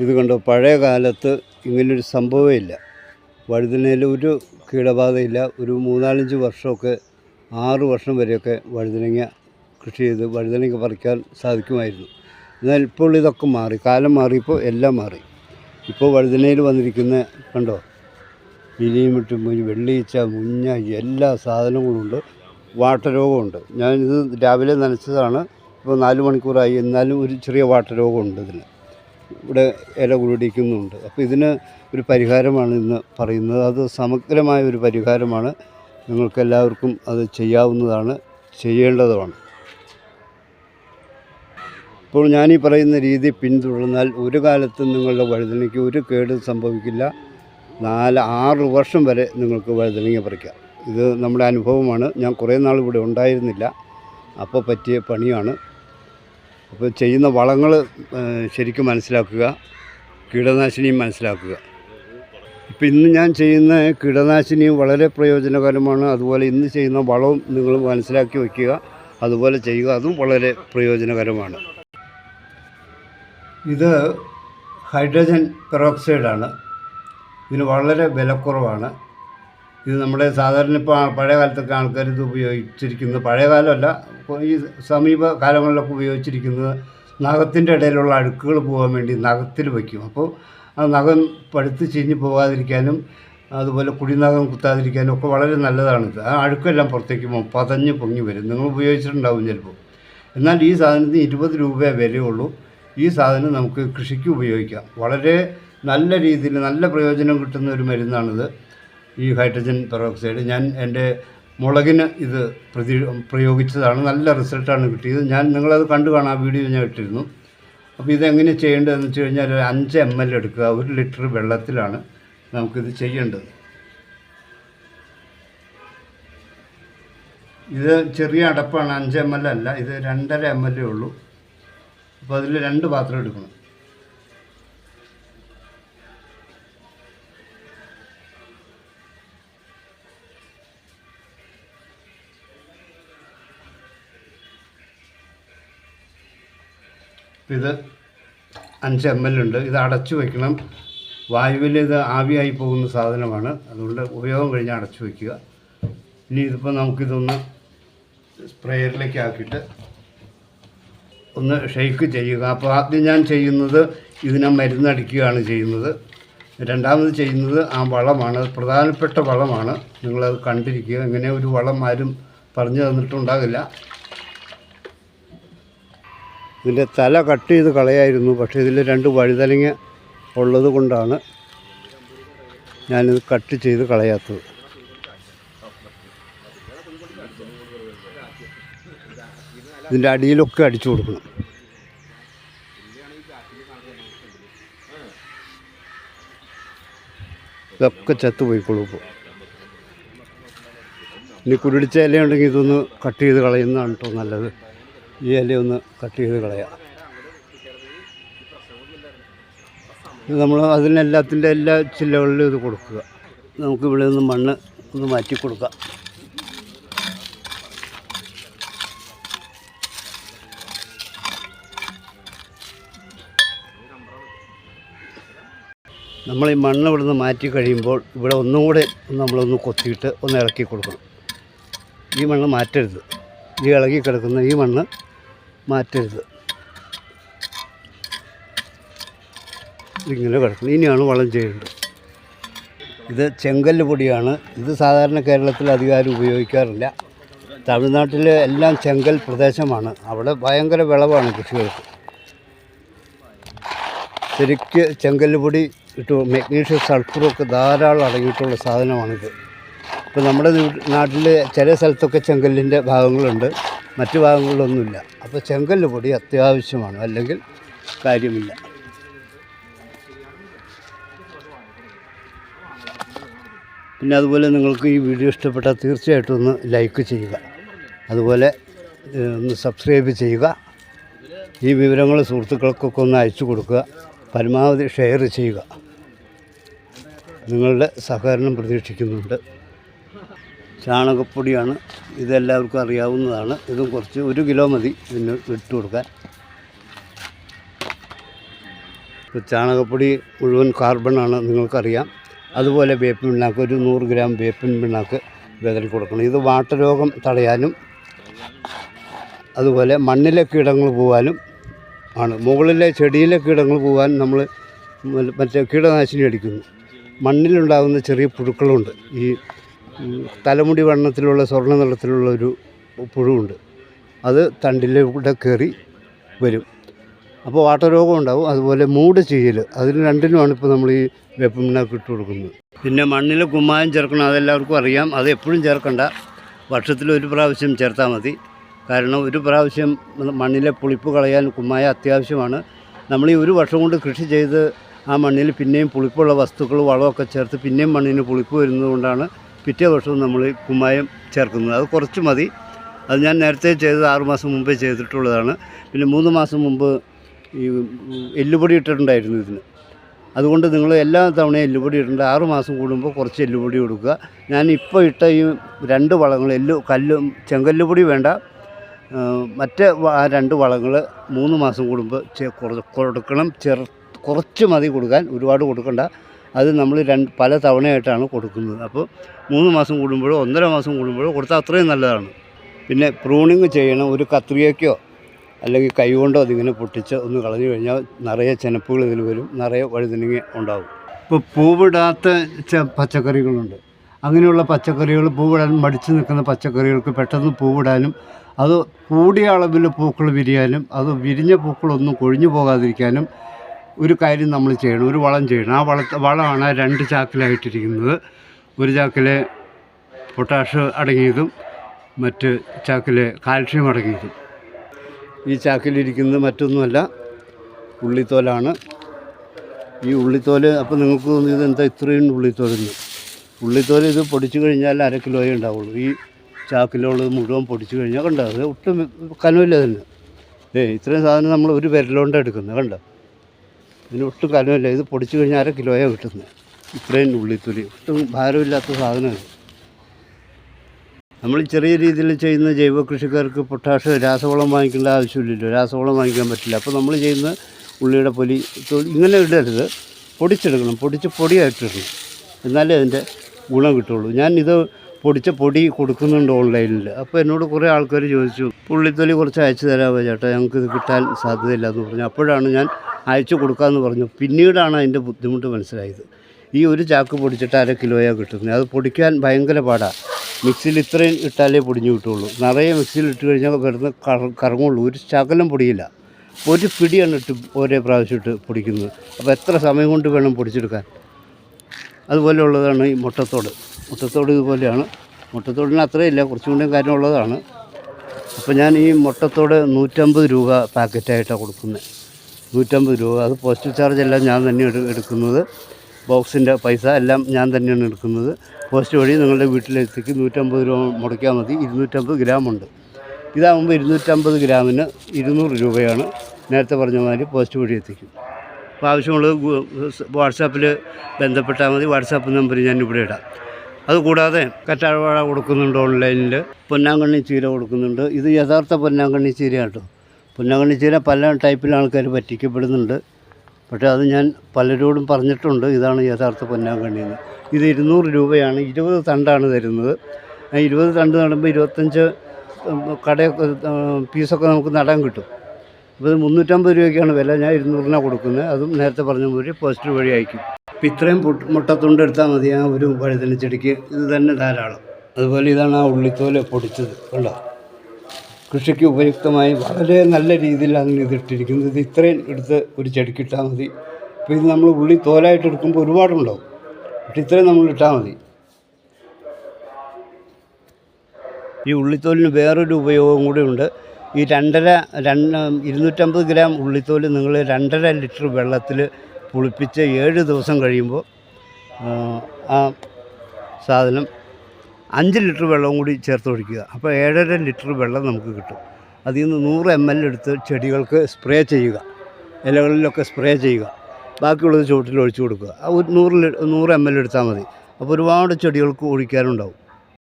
ഇത് കണ്ടോ പഴയ കാലത്ത് ഇങ്ങനൊരു സംഭവമേ ഇല്ല. വഴുതനയിൽ ഒരു കീടബാധയില്ല. ഒരു മൂന്നാലഞ്ച് വർഷമൊക്കെ ആറ് വർഷം വരെയൊക്കെ വഴുതനങ്ങ കൃഷി ചെയ്ത് വഴുതനങ്ങ പറിക്കാൻ സാധിക്കുമായിരുന്നു. എന്നാൽ ഇപ്പോൾ ഇതൊക്കെ മാറി. കാലം മാറിയപ്പോൾ എല്ലാം മാറി. ഇപ്പോൾ വഴുതനയിൽ വന്നിരിക്കുന്ന കണ്ടോ? ഇലിയും വിട്ടും വെള്ളീച്ച മുഞ്ഞ എല്ലാ സാധനങ്ങളുമുണ്ട് വാട്ടരോഗമുണ്ട്. ഞാനിത് രാവിലെ നനച്ചതാണ്. ഇപ്പോൾ നാല് മണിക്കൂറായി. എന്നാലും ഒരു ചെറിയ വാട്ടരോഗമുണ്ട് ഇതിന്. ഇവിടെ ഇല കുടിക്കുന്നുണ്ട് അപ്പോൾ ഇതിന് ഒരു പരിഹാരമാണ് ഇന്ന് പറയുന്നത്. അത് സമഗ്രമായ ഒരു പരിഹാരമാണ്. നിങ്ങൾക്കെല്ലാവർക്കും അത് ചെയ്യാവുന്നതാണ് ചെയ്യേണ്ടതുമാണ്. ഇപ്പോൾ ഞാനീ പറയുന്ന രീതി പിന്തുടർന്നാൽ ഒരു കാലത്തും നിങ്ങളുടെ വഴുതനയ്ക്ക് ഒരു കേട് സംഭവിക്കില്ല. നാല് ആറ് വർഷം വരെ നിങ്ങൾക്ക് വഴുതനങ്ങ പറിക്കാം. ഇത് നമ്മുടെ അനുഭവമാണ്. ഞാൻ കുറേ നാൾ ഇവിടെ ഉണ്ടായിരുന്നില്ല. അപ്പോൾ പറ്റിയ പണിയാണ്. അപ്പോൾ ചെയ്യുന്ന വളങ്ങൾ ശരിക്കും മനസ്സിലാക്കുക. കീടനാശിനിയും മനസ്സിലാക്കുക. ഇപ്പം ഇന്ന് ഞാൻ ചെയ്യുന്ന കീടനാശിനിയും വളരെ പ്രയോജനകരമാണ്. അതുപോലെ ഇന്ന് ചെയ്യുന്ന വളവും നിങ്ങൾ മനസ്സിലാക്കി വയ്ക്കുക. അതുപോലെ ചെയ്യുക അതും വളരെ പ്രയോജനകരമാണ്. ഇത് ഹൈഡ്രജൻ പെറോക്സൈഡാണ്. ഇതിന് വളരെ വിലക്കുറവാണ്. ഇത് നമ്മുടെ സാധാരണ ഇപ്പോൾ പഴയ കാലത്തൊക്കെ ആൾക്കാർ ഇത് ഉപയോഗിച്ചിരിക്കുന്നത് പഴയ കാലമല്ല ഈ സമീപ കാലങ്ങളിലൊക്കെ ഉപയോഗിച്ചിരിക്കുന്നത് നഖത്തിന്റെ ഇടയിലുള്ള അഴുക്കുകൾ പോകാൻ വേണ്ടി നഖത്തിൽ വയ്ക്കും. അപ്പോൾ ആ നഖം പഴുത്ത് ചീഞ്ഞ് പോകാതിരിക്കാനും അതുപോലെ കുടിനഖം കുത്താതിരിക്കാനും ഒക്കെ വളരെ നല്ലതാണിത് ആ അഴുക്കെല്ലാം പുറത്തേക്ക് പോകും പതഞ്ഞ് പൊങ്ങി വരും. നിങ്ങൾ ഉപയോഗിച്ചിട്ടുണ്ടാവും ചിലപ്പോൾ എന്നാൽ ഈ സാധനത്തിന് ഇരുപത് രൂപയേ വിലയുള്ളൂ. ഈ സാധനം നമുക്ക് കൃഷിക്ക് ഉപയോഗിക്കാം. വളരെ നല്ല രീതിയിൽ നല്ല പ്രയോജനം കിട്ടുന്ന ഒരു മരുന്നാണിത്. ഈ ഹൈഡ്രജൻ പെറോക്സൈഡ് ഞാൻ എന്റെ മുളകിന് ഇത് പ്രതി പ്രയോഗിച്ചതാണ്. നല്ല റിസൾട്ടാണ് കിട്ടിയത്. ഞാൻ നിങ്ങളത് കണ്ടു കാണാം. വീഡിയോ ഞാൻ ഇട്ടിരുന്നു. അപ്പോൾ ഇതെങ്ങനെ ചെയ്യേണ്ടതെന്ന് വെച്ച് കഴിഞ്ഞാൽ ഒരു അഞ്ച് എം എൽ എടുക്കുക. ഒരു ലിറ്റർ വെള്ളത്തിലാണ് നമുക്കിത് ചെയ്യേണ്ടത്. ഇത് ചെറിയ അടപ്പാണ്. അഞ്ച് എം എൽ അല്ല. ഇത് രണ്ടര എം എൽ ഉള്ളൂ. അപ്പോൾ അതിൽ രണ്ട് പാത്രം എടുക്കണം. ഇത് അഞ്ച് എം എൽ ഉണ്ട്. ഇത് അടച്ചു വയ്ക്കണം വായുവിൽ ഇത് ആവിയായി പോകുന്ന സാധനമാണ്. അതുകൊണ്ട് ഉപയോഗം കഴിഞ്ഞാൽ അടച്ചു വയ്ക്കുക ഇനി ഇതിപ്പോൾ നമുക്കിതൊന്ന് സ്പ്രേയറിലേക്ക് ആക്കിയിട്ട് ഒന്ന് ഷെയ്ക്ക് ചെയ്യുക. അപ്പോൾ ആദ്യം ഞാൻ ചെയ്യുന്നത് ഇതിനെ മരുന്നടിക്കുകയാണ് ചെയ്യുന്നത്. രണ്ടാമത് ചെയ്യുന്നത് ആ വളമാണ്. പ്രധാനപ്പെട്ട വളമാണ്. നിങ്ങളത് കണ്ടിരിക്കുക. ഇങ്ങനെ ഒരു വളം ആരും പറഞ്ഞു തന്നിട്ടുണ്ടാകില്ല ഇതിന്റെ തല കട്ട് ചെയ്ത് കളയായിരുന്നു. പക്ഷേ ഇതിൽ രണ്ട് വഴുതലങ്ങ ഉള്ളത് കൊണ്ടാണ് ഞാനിത് കട്ട് ചെയ്ത് കളയാത്തത്. ഇതിന്റെ അടിയിലൊക്കെ അടിച്ചു കൊടുക്കണം. ഇതൊക്കെ ചത്തു പോയിക്കോളൂ ഇപ്പോൾ ഇനി കുരുടിച്ച ഇലയുണ്ടെങ്കിൽ ഇതൊന്ന് കട്ട് ചെയ്ത് കളയുന്നതാണ് കേട്ടോ നല്ലത്? ഈ ഒന്ന് കട്ട് ചെയ്ത് കളയാം. ഇത് നമ്മൾ അതിനെല്ലാത്തിന്റെ എല്ലാ ചില്ലകളിലും ഇത് കൊടുക്കുക. നമുക്ക് ഇവിടെ നിന്ന് മണ്ണ് ഒന്ന് മാറ്റി കൊടുക്കാം. നമ്മൾ ഈ മണ്ണ് ഇവിടെ നിന്ന് മാറ്റി കഴിയുമ്പോൾ ഇവിടെ ഒന്നും കൂടെ നമ്മളൊന്ന് കൊത്തിയിട്ട് ഒന്ന് ഇളക്കി കൊടുക്കണം. ഈ മണ്ണ് മാറ്റരുത്. ഈ ഇളകി കിടക്കുന്ന ഈ മണ്ണ് മാറ്റരുത്. ഇങ്ങനെ കിടക്കണം ഇനിയാണ് വളം ചെയ്യേണ്ടത്. ഇത് ചെങ്കല്ല് പൊടിയാണ്. ഇത് സാധാരണ കേരളത്തിൽ അധികാരം ഉപയോഗിക്കാറില്ല. തമിഴ്നാട്ടിൽ എല്ലാം ചെങ്കൽ പ്രദേശമാണ്. അവിടെ ഭയങ്കര വിളവാണ് കൃഷികൾക്ക്. ശരിക്ക് ചെങ്കല്ല് പൊടി ഇട്ട് മെഗ്നീഷ്യം സൾഫറൊക്കെ ധാരാളം അടങ്ങിയിട്ടുള്ള സാധനമാണിത്. ഇപ്പോൾ നമ്മുടെ നാട്ടിൽ ചില സ്ഥലത്തൊക്കെ ചെങ്കല്ലിന്റെ ഭാഗങ്ങളുണ്ട്. മറ്റു ഭാഗങ്ങളിലൊന്നുമില്ല. അപ്പോൾ ചെങ്കല്ല് പൊടി അത്യാവശ്യമാണ്. അല്ലെങ്കിൽ കാര്യമില്ല. പിന്നെ അതുപോലെ നിങ്ങൾക്ക് ഈ വീഡിയോ ഇഷ്ടപ്പെട്ടാൽ തീർച്ചയായിട്ടും ഒന്ന് ലൈക്ക് ചെയ്യുക. അതുപോലെ ഒന്ന് സബ്സ്ക്രൈബ് ചെയ്യുക. ഈ വിവരങ്ങൾ സുഹൃത്തുക്കൾക്കൊക്കെ ഒന്ന് അയച്ചു കൊടുക്കുക. പരമാവധി ഷെയർ ചെയ്യുക. നിങ്ങളുടെ സഹകരണം പ്രതീക്ഷിക്കുന്നുണ്ട്. ചാണകപ്പൊടിയാണ് ഇതെല്ലാവർക്കും അറിയാവുന്നതാണ്. ഇതും കുറച്ച് ഒരു കിലോ മതി ഇതിന് ഇട്ട് കൊടുക്കാൻ. ഇപ്പോൾ ചാണകപ്പൊടി മുഴുവൻ കാർബണാണ് നിങ്ങൾക്കറിയാം. അതുപോലെ വേപ്പിൻ പിണ്ണാക്ക് ഒരു നൂറ് ഗ്രാം വേപ്പിൻ പിണ്ണാക്ക് വിതറി കൊടുക്കണം. ഇത് വാട്ടരോഗം തടയാനും അതുപോലെ മണ്ണിലെ കീടങ്ങൾ പോകാനും ആണ്. മുകളിലെ ചെടിയിലെ കീടങ്ങൾ പോകാൻ നമ്മൾ മറ്റേ കീടനാശിനി അടിക്കുന്നു. മണ്ണിലുണ്ടാകുന്ന ചെറിയ പുഴുക്കളുണ്ട്. ഈ തലമുടി വണ്ണത്തിലുള്ള സ്വർണ നിറത്തിലുള്ള ഒരു പുഴുവുണ്ട്. അത് തണ്ടിലൂടെ കയറി വരും. അപ്പോൾ വാട്ടരോഗം ഉണ്ടാവും. അതുപോലെ മൂട് ചെയ്യൽ അതിന് രണ്ടിനുമാണ് ഇപ്പോൾ നമ്മൾ ഈ വേപ്പിണ്ണാക്ക് ഇട്ട് കൊടുക്കുന്നത്. പിന്നെ മണ്ണിൽ കുമ്മായം ചേർക്കണം അതെല്ലാവർക്കും അറിയാം. അത് എപ്പോഴും ചേർക്കണ്ട. വർഷത്തിൽ ഒരു പ്രാവശ്യം ചേർത്താൽ മതി. കാരണം ഒരു പ്രാവശ്യം മണ്ണിലെ പുളിപ്പ് കളയാൻ കുമ്മായ അത്യാവശ്യമാണ്. നമ്മൾ ഈ ഒരു വർഷം കൊണ്ട് കൃഷി ചെയ്ത് ആ മണ്ണിൽ പിന്നെയും പുളിപ്പുള്ള വസ്തുക്കൾ വളമൊക്കെ ചേർത്ത് പിന്നെയും മണ്ണിന് പുളിപ്പ് വരുന്നത് കൊണ്ടാണ് പിറ്റേ വർഷവും നമ്മൾ കുമ്മായം ചേർക്കുന്നത്. അത് കുറച്ച് മതി. അത് ഞാൻ നേരത്തെ ചെയ്തത് ആറ് മാസം മുമ്പേ ചെയ്തിട്ടുള്ളതാണ്. പിന്നെ മൂന്ന് മാസം മുമ്പ് ഈ എല്ലുപൊടി ഇട്ടിട്ടുണ്ടായിരുന്നു ഇതിന്. അതുകൊണ്ട് നിങ്ങൾ എല്ലാ തവണയും എല്ലുപൊടി ഇടേണ്ട. ആറ് മാസം കൂടുമ്പോൾ കുറച്ച് എല്ലുപൊടി കൊടുക്കുക. ഞാൻ ഇപ്പോൾ ഇട്ട ഈ രണ്ട് വളങ്ങൾ എല്ലു കല്ലും ചെങ്കല്ലുപൊടി വേണ്ട. മറ്റേ രണ്ട് വളങ്ങൾ മൂന്ന് മാസം കൂടുമ്പോൾ കൊടുക്കണം. ചെറു കുറച്ച് മതി കൊടുക്കാൻ. ഒരുപാട് കൊടുക്കണ്ട. അത് നമ്മൾ രണ്ട് പല തവണയായിട്ടാണ് കൊടുക്കുന്നത്. അപ്പോൾ മൂന്ന് മാസം കൂടുമ്പോഴോ ഒന്നര മാസം കൂടുമ്പോഴോ കൊടുത്താൽ അത്രയും നല്ലതാണ്. പിന്നെ പ്രൂണിങ് ചെയ്യണം ഒരു കത്രികയ്ക്കോ അല്ലെങ്കിൽ കൈ കൊണ്ടോ അതിങ്ങനെ പൊട്ടിച്ച് ഒന്ന് കളഞ്ഞു കഴിഞ്ഞാൽ നിറയെ ചെനപ്പുകൾ ഇതിൽ വരും നിറയെ വഴുതനങ്ങ ഉണ്ടാവും. ഇപ്പോൾ പൂവിടാത്ത പച്ചക്കറികളുണ്ട്. അങ്ങനെയുള്ള പച്ചക്കറികൾ പൂവിടാൻ മടിച്ച് നിൽക്കുന്ന പച്ചക്കറികൾക്ക് പെട്ടെന്ന് പൂവിടാനും അത് കൂടിയ അളവിൽ പൂക്കൾ വിരിയാനും അത് വിരിഞ്ഞ പൂക്കളൊന്നും കൊഴിഞ്ഞു പോകാതിരിക്കാനും ഒരു കാര്യം നമ്മൾ ചെയ്യണം ഒരു വളം ചെയ്യണം. ആ വള വളമാണ് രണ്ട് ചാക്കിലായിട്ടിരിക്കുന്നത്. ഒരു ചാക്കിലെ പൊട്ടാഷ് അടങ്ങിയതും മറ്റ് ചാക്കിലെ കാൽഷ്യം അടങ്ങിയതും. ഈ ചാക്കിലിരിക്കുന്നത് മറ്റൊന്നുമല്ല ഉള്ളിത്തോലാണ്. ഈ ഉള്ളിത്തോൽ അപ്പോൾ നിങ്ങൾക്ക് തോന്നിയത് എന്താ ഇത്രയും ഉള്ളിത്തോലെന്ന്? ഉള്ളിത്തോൽ ഇത് പൊടിച്ചു കഴിഞ്ഞാൽ അര കിലോയേ ഉണ്ടാവുള്ളൂ. ഈ ചാക്കിലുള്ളത് മുഴുവൻ പൊടിച്ചു കഴിഞ്ഞാൽ കണ്ടോ ഒട്ടും കനമില്ല തന്നെ. ഏ ഇത്രയും സാധനം നമ്മൾ ഒരു വിരലുകൊണ്ട് എടുക്കുന്നത് കണ്ടോ? ഇതിന് ഒട്ടും കനമില്ല ഇത് പൊടിച്ചു കഴിഞ്ഞാൽ അര കിലോയാണ് കിട്ടുന്നത് ഇത്രയും ഉള്ളിത്തൊലി ഒട്ടും ഭാരമില്ലാത്ത സാധനമാണ്. നമ്മൾ ചെറിയ രീതിയിൽ ചെയ്യുന്ന ജൈവ കൃഷിക്കാർക്ക് പൊട്ടാഷ് രാസവളം വാങ്ങിക്കേണ്ട ആവശ്യമില്ലല്ലോ. രാസവളം വാങ്ങിക്കാൻ പറ്റില്ല. അപ്പോൾ നമ്മൾ ചെയ്യുന്ന ഉള്ളിയുടെ പൊലി ഇങ്ങനെ ഇടരുത്. പൊടിച്ചെടുക്കണം. പൊടിച്ച് പൊടിയായിട്ടിടണം. എന്നാലേ അതിന്റെ ഗുണം കിട്ടുള്ളൂ ഞാൻ ഇത് പൊടിച്ച പൊടി കൊടുക്കുന്നുണ്ട് ഓൺലൈനിൽ അപ്പോൾ എന്നോട് കുറേ ആൾക്കാർ ചോദിച്ചു പുള്ളിത്തൊലി കുറച്ച് അയച്ചു തരാമോ ചേട്ടാ? ഞങ്ങൾക്ക് ഇത് കിട്ടാൻ സാധ്യതയില്ല എന്ന് പറഞ്ഞു. അപ്പോഴാണ് ഞാൻ അയച്ചു കൊടുക്കാമെന്ന് പറഞ്ഞു. പിന്നീടാണ് അതിന്റെ ബുദ്ധിമുട്ട് മനസ്സിലായത്. ഈ ഒരു ചാക്ക് പൊടിച്ചിട്ട് അര കിലോയാണ് കിട്ടുന്നത്. അത് പൊടിക്കാൻ ഭയങ്കര പാടാണ് മിക്സിയിൽ ഇത്രയും ഇട്ടാലേ പൊടിഞ്ഞു കിട്ടുള്ളൂ. നിറയെ മിക്സിയിൽ ഇട്ട് കഴിഞ്ഞാൽ കറ കറങ്ങുള്ളൂ. ഒരു ശകലം പൊടിയില്ല. ഒരു പിടിയാണ് ഇട്ട് ഓരോ പ്രാവശ്യം ഇട്ട് പൊടിക്കുന്നത്. അപ്പോൾ എത്ര സമയം കൊണ്ട് വേണം പൊടിച്ചെടുക്കാൻ? അതുപോലെയുള്ളതാണ് ഈ മുട്ടത്തോട്. മുട്ടത്തോട് ഇതുപോലെയാണ്. മുട്ടത്തോടിന് അത്രയില്ല കുറച്ചും കൂടി കാര്യമുള്ളതാണ്. അപ്പോൾ ഞാൻ ഈ മുട്ടത്തോട് നൂറ്റമ്പത് രൂപ പാക്കറ്റായിട്ടാണ് കൊടുക്കുന്നത്. നൂറ്റമ്പത് രൂപ. അത് പോസ്റ്റൽ ചാർജ് എല്ലാം ഞാൻ തന്നെ എടുക്കുന്നത്. ബോക്സിന്റെ പൈസ എല്ലാം ഞാൻ തന്നെയാണ് എടുക്കുന്നത്. പോസ്റ്റ് വഴി നിങ്ങളുടെ വീട്ടിലെത്തിക്ക് നൂറ്റമ്പത് രൂപ മുടക്കിയാൽ മതി. ഇരുന്നൂറ്റമ്പത് ഗ്രാമുണ്ട് ഇതാകുമ്പോൾ ഇരുന്നൂറ്റമ്പത് ഗ്രാമിന് ഇരുന്നൂറ് രൂപയാണ്. നേരത്തെ പറഞ്ഞ മാതിരി പോസ്റ്റ് വഴി എത്തിക്കും. ആവശ്യമുള്ളത് വാട്സാപ്പിൽ ബന്ധപ്പെട്ടാൽ മതി. വാട്സാപ്പ് നമ്പർ ഞാൻ ഇവിടെ ഇടാം. അതുകൂടാതെ കറ്റാഴവാഴ കൊടുക്കുന്നുണ്ട് ഓൺലൈനിൽ. പൊന്നാങ്കണ്ണി ചീര കൊടുക്കുന്നുണ്ട്. ഇത് യഥാർത്ഥ പൊന്നാങ്കണ്ണി ചീര കേട്ടോ പൊന്നാങ്കണ്ണി ചീര പല ടൈപ്പിൽ ആൾക്കാർ പറ്റിക്കപ്പെടുന്നുണ്ട്. പക്ഷേ അത് ഞാൻ പലരോടും പറഞ്ഞിട്ടുണ്ട്. ഇതാണ് യഥാർത്ഥ പൊന്നാങ്കണ്ണി എന്ന്. ഇത് ഇരുന്നൂറ് രൂപയാണ്. ഇരുപത് തണ്ടാണ് തരുന്നത്. ഇരുപത് തണ്ട് നടുമ്പോൾ ഇരുപത്തഞ്ച് കടയൊക്കെ പീസൊക്കെ നമുക്ക് നടാൻ കിട്ടും. അപ്പോൾ ഇത് മുന്നൂറ്റമ്പത് രൂപയ്ക്കാണ് വില. ഞാൻ ഇരുന്നൂറിനാണ് കൊടുക്കുന്നത്. അതും നേരത്തെ പറഞ്ഞ പോലെ പോസ്റ്റർ വഴി അയക്കും. ഇപ്പം ഇത്രയും മുട്ടത്തുണ്ട് എടുത്താൽ മതി. ആ ഒരു വഴുതന ചെടിക്ക് ഇത് തന്നെ ധാരാളം. അതുപോലെ ഇതാണ് ആ ഉള്ളിത്തോൽ പൊടിച്ചത്. കണ്ടോ? കൃഷിക്ക് ഉപയുക്തമായി വളരെ നല്ല രീതിയിലാണ് ഇത് ഇട്ടിരിക്കുന്നത്. ഇത് ഇത്രയും എടുത്ത് ഒരു ചെടിക്ക് ഇട്ടാൽ മതി. ഇപ്പോൾ ഇത് നമ്മൾ ഉള്ളി തോലായിട്ട് എടുക്കുമ്പോൾ ഒരുപാടുണ്ടാവും. പക്ഷെ ഇത്രയും നമ്മൾ ഇട്ടാൽ മതി. ഈ ഉള്ളിത്തോലിന് വേറൊരു ഉപയോഗം കൂടെ ഉണ്ട്. ഈ രണ്ടര രണ്ട് ഇരുന്നൂറ്റമ്പത് ഗ്രാം ഉള്ളിത്തോൽ നിങ്ങൾ രണ്ടര ലിറ്റർ വെള്ളത്തിൽ പുളിപ്പിച്ച് ഏഴ് ദിവസം കഴിയുമ്പോൾ ആ, സാധനം അഞ്ച് ലിറ്റർ വെള്ളവും കൂടി ചേർത്ത് ഒഴിക്കുക. അപ്പോൾ ഏഴര ലിറ്റർ വെള്ളം നമുക്ക് കിട്ടും. അതിൽ നിന്ന് നൂറ് എം എൽ എടുത്ത് ചെടികൾക്ക് സ്പ്രേ ചെയ്യുക. ഇലകളിലൊക്കെ സ്പ്രേ ചെയ്യുക. ബാക്കിയുള്ളത് ചുവട്ടിൽ ഒഴിച്ചു കൊടുക്കുക ഒരു നൂറ് നൂറ് എം എൽ എടുത്താൽ മതി. അപ്പോൾ ഒരുപാട് ചെടികൾക്ക് ഒഴിക്കാനുണ്ടാവും.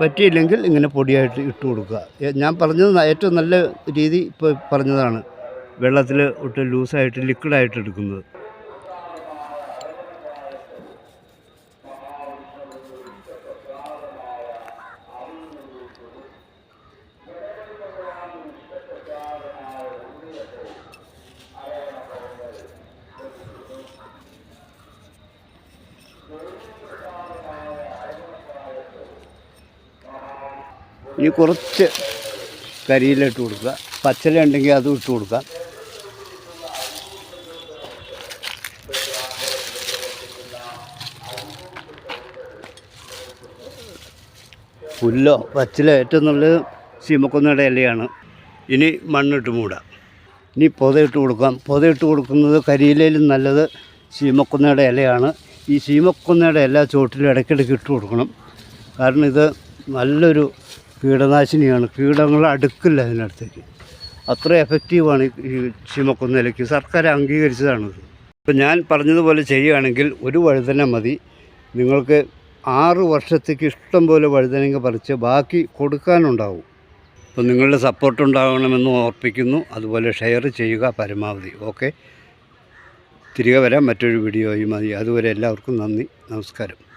പറ്റിയില്ലെങ്കിൽ ഇങ്ങനെ പൊടിയായിട്ട് ഇട്ട് കൊടുക്കുക. ഞാൻ പറഞ്ഞത് ഏറ്റവും നല്ല രീതി ഇപ്പോൾ പറഞ്ഞതാണ്. വെള്ളത്തിൽ ഇട്ട് ലൂസായിട്ട് ലിക്വിഡായിട്ട് എടുക്കുന്നത്. ഇനി കുറച്ച് കരിയിലിട്ട് കൊടുക്കുക. പച്ചില ഉണ്ടെങ്കിൽ അതും ഇട്ട് കൊടുക്കാം പുല്ലോ പച്ചില ഏറ്റവും നല്ലത് ചീമക്കൊന്നയുടെ ഇലയാണ്. ഇനി മണ്ണിട്ട് മൂടാം. ഇനി പൊതയിട്ട് കൊടുക്കാം. പൊതയിട്ട് കൊടുക്കുന്നത് കരിയിലയിലും നല്ലത് ചീമക്കൊന്നയുടെ ഇലയാണ്. ഈ ചീമക്കൊന്നയുടെ ഇല ചോട്ടിൽ ഇടയ്ക്കിടയ്ക്ക് ഇട്ട് കൊടുക്കണം. കാരണം ഇത് നല്ലൊരു കീടനാശിനിയാണ്. കീടങ്ങൾ അടുക്കില്ല അതിനടുത്തേക്ക് അത്ര എഫക്റ്റീവാണ് ഈ ചീമക്കൊന്ന ഇലയ്ക്ക് സർക്കാർ അംഗീകരിച്ചതാണിത് ഇപ്പം ഞാൻ പറഞ്ഞതുപോലെ ചെയ്യുകയാണെങ്കിൽ ഒരു വഴുതന മതി. നിങ്ങൾക്ക് ആറ് വർഷത്തേക്ക് ഇഷ്ടം പോലെ വഴുതനങ്ങ പറിച്ച് ബാക്കി കൊടുക്കാനുണ്ടാവും. അപ്പോൾ നിങ്ങളുടെ സപ്പോർട്ട് ഉണ്ടാകണമെന്ന് ഓർപ്പിക്കുന്നു അതുപോലെ ഷെയർ ചെയ്യുക പരമാവധി. ഓക്കെ തിരികെ വരാം. മറ്റൊരു വീഡിയോയും വീഡിയോയുമായി അതുവരെ എല്ലാവർക്കും നന്ദി. നമസ്കാരം.